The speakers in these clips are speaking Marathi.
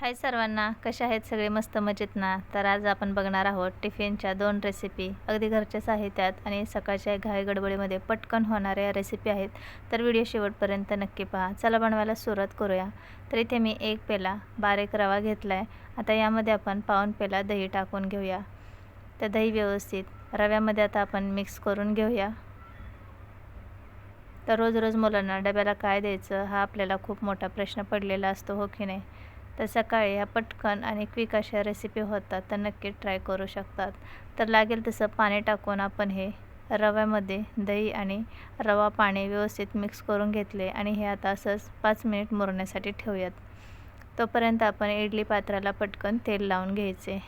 हाय सर्वांना कशा आहेत सगळे मस्त मजेत ना तर आज आपण बघणार आहोत टिफिनच्या दोन रेसिपी अगदी घरच्या साहित्यात आणि सकाळच्या घाई गडबडीमध्ये पटकन होणाऱ्या रेसिपी आहेत. तर व्हिडिओ शेवटपर्यंत नक्की पहा. चला बनवायला सुरुवात करूया. तर इथे मी एक पेला बारीक रवा घेतला आहे आता यामध्ये आपण पाऊन पेला दही टाकून घेऊया. तर दही व्यवस्थित. रव्यामध्ये आता आपण मिक्स करून घेऊया. तर रोज रोज मुलांना डब्याला काय द्यायचं हा आपल्याला खूप मोठा प्रश्न पडलेला असतो हो की नाही? तर सकाळी ह्या पटकन आणि क्विक अशा रेसिपी होतात तर नक्की ट्राय करू शकतात. तर लागेल तसं पाणी टाकून आपण हे रव्यामध्ये दही आणि रवा पाणी व्यवस्थित मिक्स करून घेतले आणि हे आता असंच पाच मिनिट मुरण्यासाठी ठेवूयात. तोपर्यंत आपण इडली पात्राला पटकन तेल लावून घ्यायचे.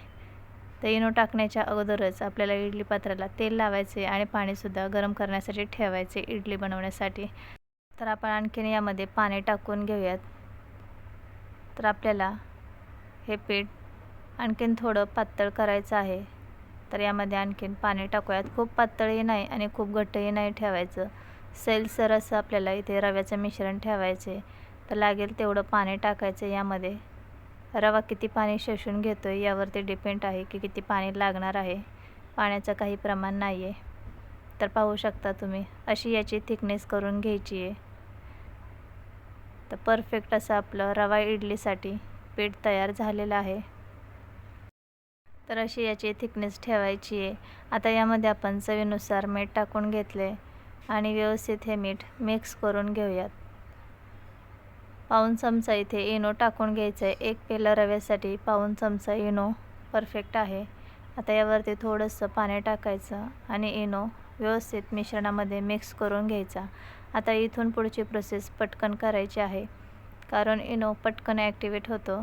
तर इनो टाकण्याच्या अगोदरच आपल्याला इडली पात्राला तेल लावायचे आणि पाणीसुद्धा गरम करण्यासाठी ठेवायचे इडली बनवण्यासाठी. तर आपण आणखीन यामध्ये पाणी टाकून घेऊयात. तर आपल्याला हे पीठ आणखीन थोडं पातळ करायचं आहे. तर यामध्ये आणखीन पाणी टाकूयात. खूप पातळही नाही आणि खूप घट्टही नाही ठेवायचं. सैलसर असं आपल्याला इथे रव्याचं मिश्रण ठेवायचे. तर लागेल तेवढं पाणी टाकायचं यामध्ये. रवा किती पाणी शोषून घेतो आहे यावरती डिपेंड आहे की किती पाणी लागणार आहे. पाण्याचं काही प्रमाण नाही आहे तर पाहू शकता तुम्ही अशी याची थिकनेस करून घ्यायची आहे. तर परफेक्ट असं आपलं रवा इडलीसाठी पीठ तयार झालेलं आहे. तर अशी याची थिकनेस ठेवायची आहे. आता यामध्ये आपण चवीनुसार मीठ टाकून घेतले आणि व्यवस्थित हे मीठ मिक्स करून घेऊयात. पाऊन चमचा इथे इनो टाकून घ्यायचं आहे. एक पेला रव्यासाठी पाऊन चमचा इनो परफेक्ट आहे. आता यावरती थोडंसं पाणी टाकायचं आणि इनो व्यवस्थित मिश्रणामध्ये मिक्स करून घ्यायचा. आता इथून पुढची प्रोसेस पटकन करायची आहे. कारण इनो पटकन ॲक्टिवेट होतो.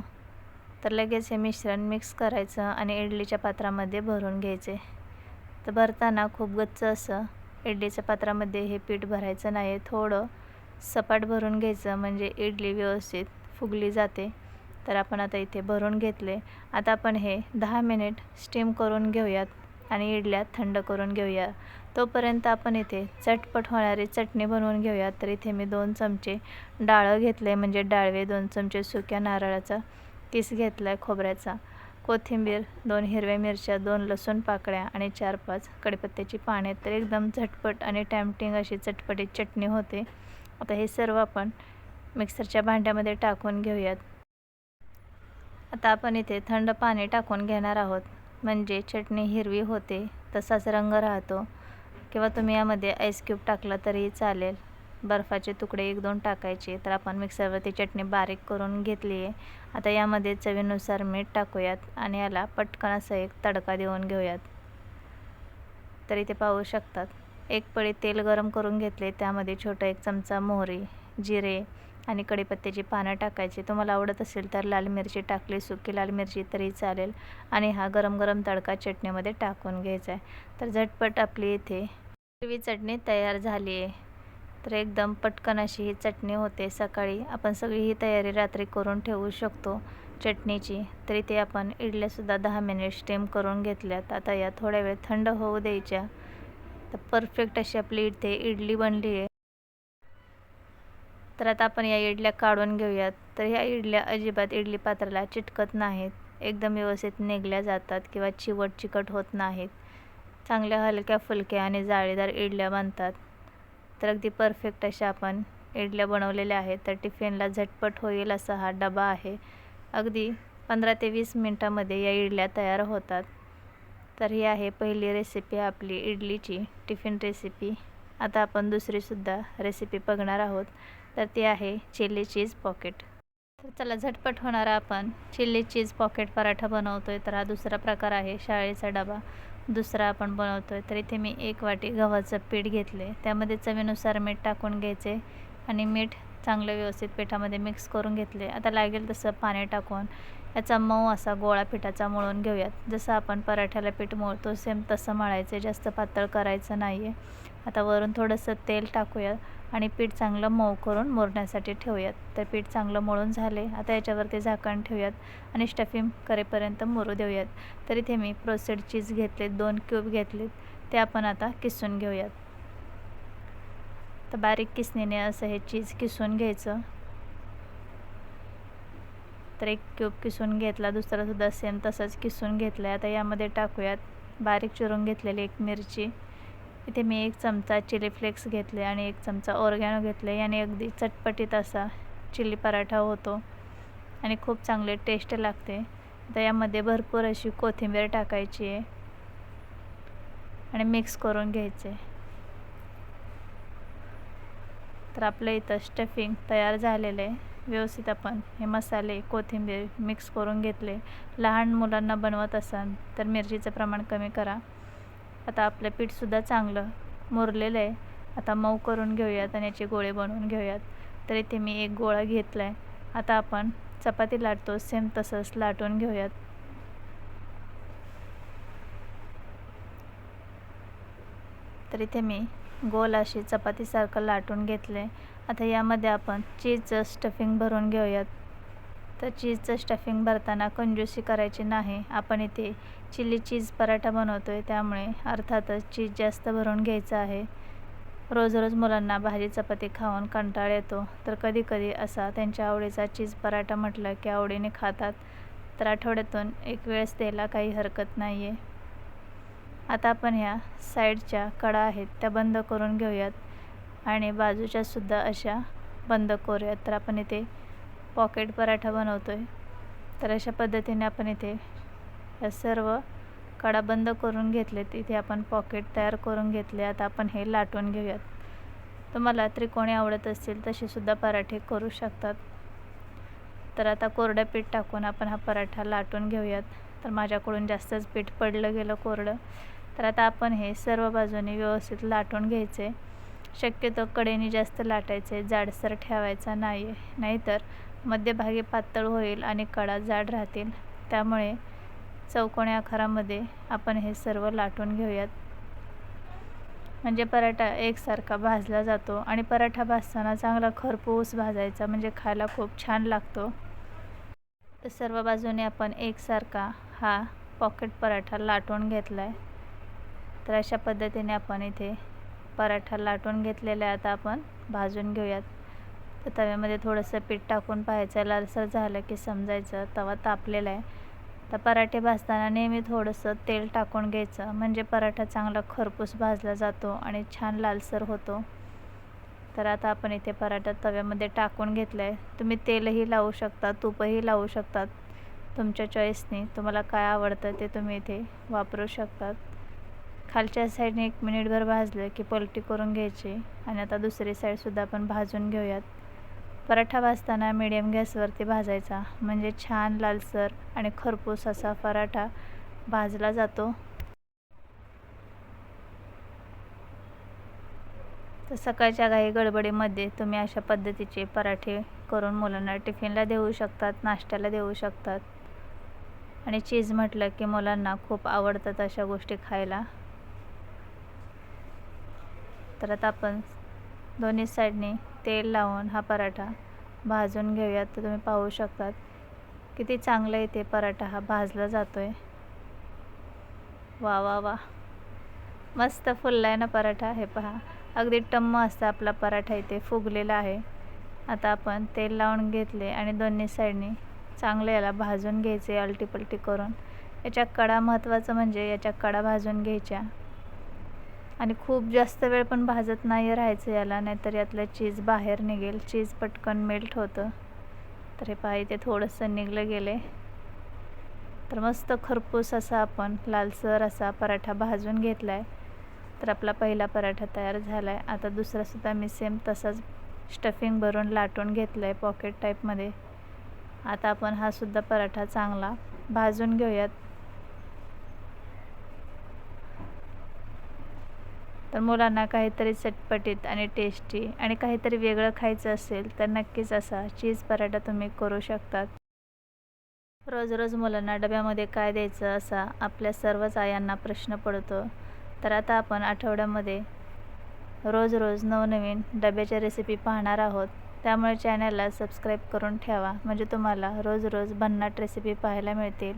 तर लगेच हे मिश्रण मिक्स करायचं आणि इडलीच्या पात्रामध्ये भरून घ्यायचे. तर भरताना खूप गच्च असं. इडलीच्या पात्रामध्ये हे पीठ भरायचं नाही. थोडं सपाट भरून घ्यायचं. म्हणजे इडली व्यवस्थित फुगली जाते. तर आपण आता इथे भरून घेतले. आता आपण हे दहा मिनिट स्टीम करून घेऊयात. आणि इडल्या थंड करून घेऊया. तोपर्यंत आपण इथे चटपट होणारी चटणी बनवून घेऊया. तर इथे मी दोन चमचे डाळं घेतले म्हणजे डाळवे दोन चमचे सुक्या नारळाचा किस घेतला आहे खोबऱ्याचा कोथिंबीर दोन हिरव्या मिरच्या दोन लसूण पाकळ्या आणि चार पाच कडीपत्त्याची पाने. तर एकदम झटपट आणि टॅम्पटिंग अशी चटपटीत चटणी होते. आता हे सर्व आपण मिक्सरच्या भांड्यामध्ये टाकून घेऊयात. आता आपण इथे थंड पाणी टाकून घेणार आहोत. म्हणजे चटणी हिरवी होते तसाच रंग राहतो. किंवा तुम्ही यामध्ये आईस क्यूब टाकला तरीही चालेल. बर्फाचे तुकडे एक दोन टाकायचे तर आपण मिक्सरवरती चटणी बारीक करून घेतली आहे. आता यामध्ये चवीनुसार मीठ टाकूयात आणि याला पटकन असं एक तडका देऊन घेऊयात. तर इथे पाहू शकतात. एक पळी तेल गरम करून घेतले त्यामध्ये छोटा एक चमचा मोहरी जिरे आणि कढीपत्त्याची पानं टाकायची. तुम्हाला आवडत असेल तर लाल मिरची टाकली सुकी लाल मिरची तरी चालेल. आणि हा गरम गरम तडका चटणीमध्ये टाकून घ्यायचा आहे. तर झटपट आपली इथे हिरवी चटणी तयार झाली आहे. तर एकदम पटकन अशी ही चटणी होते सकाळी. आपण सगळी ही तयारी रात्री करून ठेवू शकतो चटणीची. तरी ते आपण इडल्यासुद्धा दहा मिनिट स्टीम करून घेतल्यात. आता या थोड्या वेळ थंड होऊ द्यायच्या. तर परफेक्ट अशी आपली इथे इडली बनली आहे. तर आता आपण या इडल्या काढून घेऊयात. तर ह्या इडल्या अजिबात इडली पात्राला चिटकत नाहीत. एकदम व्यवस्थित निघल्या जातात किंवा चिवट चिकट होत नाहीत. चांगल्या हलक्या फुलक्या आणि जाळीदार इडल्या बनतात. तर अगदी परफेक्ट अशा आपण इडल्या बनवलेल्या आहेत. तर टिफिनला झटपट होईल असा हा डबा आहे. अगदी पंधरा ते वीस मिनटामध्ये या इडल्या तयार होतात. तर ही आहे पहिली रेसिपी आपली इडलीची टिफिन रेसिपी आता आपण दुसरीसुद्धा रेसिपी बघणार आहोत. तर ते आहे चिली चीज पॉकेट. तर चला झटपट होणारा आपण. चिल्ली चीज पॉकेट पराठा बनवतो आहे तर हा दुसरा प्रकार आहे शाळेचा डबा. दुसरा आपण बनवतो आहे तर इथे मी एक वाटी गव्हाचं पीठ घेतले. त्यामध्ये चवीनुसार मीठ टाकून घ्यायचे आणि मीठ चांगलं व्यवस्थित पिठामध्ये मिक्स करून घेतले. आता लागेल तसं पाणी टाकून. याचा मऊ असा गोळा पिठाचा मळून घेऊयात. जसं आपण पराठ्याला पीठ मळतो सेम तसं मळायचं. जास्त पातळ करायचं नाही आहे आता वरून थोडंसं तेल टाकूयात आणि पीठ चांगलं मऊ करून मोरण्यासाठी ठेवूयात. तर पीठ चांगलं मळून झाले. आता याच्यावरती झाकण ठेवूयात आणि स्टफिंग करेपर्यंत मुरू देऊयात. तर इथे मी प्रोसेड चीज घेतलेत दोन क्यूब घेतलेत. ते आपण आता किसून घेऊयात. तर बारीक किसणीने असं हे चीज किसून घ्यायचं. तर एक क्यूब किसून घेतला दुसरासुद्धा सेम तसंच किसून घेतला आहे आता यामध्ये टाकूयात. बारीक चिरून घेतलेली एक मिरची. इथे मी एक चमचा चिली फ्लेक्स घेतले आणि एक चमचा ऑर्गॅनो घेतले. याने अगदी चटपटीत असा चिली पराठा होतो आणि खूप चांगले टेस्ट लागते. आता यामध्ये भरपूर अशी कोथिंबीर टाकायची आहे आणि मिक्स करून घ्यायचे. तर आपलं इथं स्टफिंग तयार झालेलं आहे. व्यवस्थित आपण हे मसाले कोथिंबीर मिक्स करून घेतले. लहान मुलांना बनवत असाल तर मिरचीचं प्रमाण कमी करा. आता आपलं पीठसुद्धा चांगलं मुरलेलं आहे. आता मऊ करून घेऊयात आणि याचे गोळे बनवून घेऊयात. तर इथे मी एक गोळा घेतला आहे आता आपण चपाती लाटतो सेम तसंच लाटून घेऊयात. तर इथे मी गोल अशी चपातीसारखं लाटून घेतले. आता यामध्ये आपण चीजचं स्टफिंग भरून घेऊयात. तर चीजचं स्टफिंग भरताना कंजूसी करायची नाही. आपण इथे चिली चीज पराठा बनवतो आहे त्यामुळे अर्थातच चीज जास्त भरून घ्यायचं आहे. रोज रोज मुलांना भाजी चपाती खाऊन कंटाळ येतो. तर कधीकधी असा त्यांच्या आवडीचा चीज पराठा म्हटलं की आवडीने खातात. तर आठवड्यातून एक वेळेस द्यायला काही हरकत नाही आहे आता आपण ह्या साईडच्या कडा आहेत त्या बंद करून घेऊयात. आणि बाजूच्या सुद्धा अशा बंद करूयात. तर आपण इथे पॉकेट पराठा बनवतो आहे तर अशा पद्धतीने आपण इथे या सर्व कडा बंद करून घेतलेत. इथे आपण पॉकेट तयार करून घेतले. आता आपण हे लाटून घेऊयात. तुम्हाला त्रिकोणी आवडत असतील तसेसुद्धा पराठे करू शकतात. तर आता कोरडं पीठ टाकून आपण हा पराठा लाटून घेऊयात. तर माझ्याकडून जास्तच पीठ पडलं गेलं कोरडं. तर आता आपण हे सर्व बाजूने व्यवस्थित लाटून घ्यायचे. शक्यतो कडेने जास्त लाटायचे जाडसर ठेवायचा नाही आहे नाहीतर मध्यभागी पातळ होईल आणि कडा जाड राहतील. त्यामुळे चौकोणी आकारामध्ये आपण हे सर्व लाटून घेऊयात. म्हणजे पराठा एकसारखा भाजला जातो आणि पराठा भाजताना चांगला खरपूस भाजायचा म्हणजे खायला खूप छान लागतो. सर्व बाजूने आपण एकसारखा हा पॉकेट पराठा लाटून घेतला आहे तर अशा पद्धतीने आपण इथे पराठा लाटून घेतलेला आहे. आता आपण भाजून घेऊयात. तर तव्यामध्ये थोडंसं पीठ टाकून पाहायचं. लालसर झालं की समजायचं. तवा तापलेला आहे. तर पराठे भाजताना नेहमी थोडंसं तेल टाकून घ्यायचं. म्हणजे पराठा चांगला खरपूस भाजला जातो आणि छान लालसर होतो. तर आता आपण इथे पराठा तव्यामध्ये टाकून घेतला आहे तुम्ही तेलही लावू शकता तूपही लावू शकतात. तुमच्या चॉईसने तुम्हाला काय आवडतं ते तुम्ही इथे वापरू शकतात. खालच्या साईडने एक मिनिटभर भाजलं की पलटी करून घ्यायची आणि आता दुसरी साईडसुद्धा आपण भाजून घेऊयात. पराठा भाजताना मिडियम गॅसवरती भाजायचा. म्हणजे छान लालसर आणि खरपूस असा पराठा भाजला जातो. तर सकाळच्या घाई गडबडीमध्ये तुम्ही अशा पद्धतीचे पराठे करून मुलांना टिफिनला देऊ शकतात नाश्त्याला देऊ शकतात. आणि चीज म्हटलं की मुलांना खूप आवडतात अशा गोष्टी खायला. तर आता आपण दोन्ही साईडने तेल लावून हा पराठा भाजून घेऊयात. तर तुम्ही पाहू शकतात किती चांगलं इथे पराठा हा भाजला जातो आहे वा वा वा मस्त फुलला आहे ना पराठा. हे पहा अगदी टम्म असतं आपला पराठा इथे फुगलेला आहे. आता आपण तेल लावून घेतले आणि दोन्ही साईडने चांगलं याला भाजून घ्यायचे अलटीपलटी करून. याच्या कडा महत्त्वाचं म्हणजे याच्या कडा भाजून घ्यायच्या. आणि खूप जास्त वेळ पण भाजत नाही राहायचं याला नाहीतर यातलं चीज बाहेर निघेल. चीज पटकन मेल्ट होतं. तर हे पहा ते थोडंसं निघलं गेले तर मस्त खरपूस असा आपण लालसर असा पराठा भाजून घेतला आहे तर आपला पहिला पराठा तयार झाला आहे आता दुसरासुद्धा मी सेम तसाच स्टफिंग भरून लाटून घेतलं आहे पॉकेट टाईपमध्ये आता आपण हा सुद्धा पराठा चांगला भाजून घेऊयात. तर मुलांना काहीतरी चटपटीत आणि टेस्टी आणि काहीतरी वेगळं खायचं असेल तर नक्कीच असा चीज पराठा तुम्ही करू शकतात. रोज रोज मुलांना डब्यामध्ये काय द्यायचं असा आपल्या सर्वच आयांना प्रश्न पडतो. तर आता आपण आठवड्यामध्ये रोज रोज नवनवीन डब्याच्या रेसिपी पाहणार आहोत. त्यामुळे चॅनलला सबस्क्राईब करून ठेवा. म्हणजे तुम्हाला रोज रोज भन्नाट रेसिपी पाहायला मिळतील.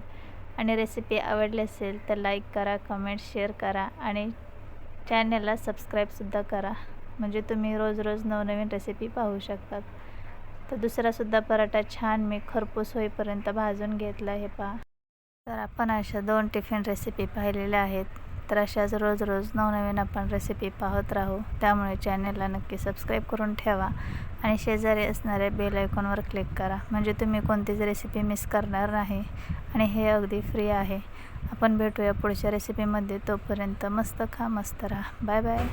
आणि रेसिपी आवडली असेल तर लाईक करा कमेंट शेअर करा आणि चॅनलला सबस्क्राईबसुद्धा करा. म्हणजे तुम्ही रोज रोज नवनवीन रेसिपी पाहू शकतात. तर दुसरासुद्धा पराठा छान मी खरपूस होईपर्यंत भाजून घेतला हे पहा. तर आपण अशा दोन टिफिन रेसिपी पाहिलेल्या आहेत. तर अशाच रोज रोज नवनवीन आपण रेसिपी पाहत राहू. त्यामुळे चॅनलला नक्की सबस्क्राईब करून ठेवा आणि शेजारी असणाऱ्या बेल आयकॉनवर क्लिक करा. म्हणजे तुम्ही कोणतीच रेसिपी मिस करणार नाही आणि हे अगदी फ्री आहे. आपण भेटूया पुढच्या रेसिपीमध्ये तोपर्यंत मस्त खा मस्त राहा. Bye bye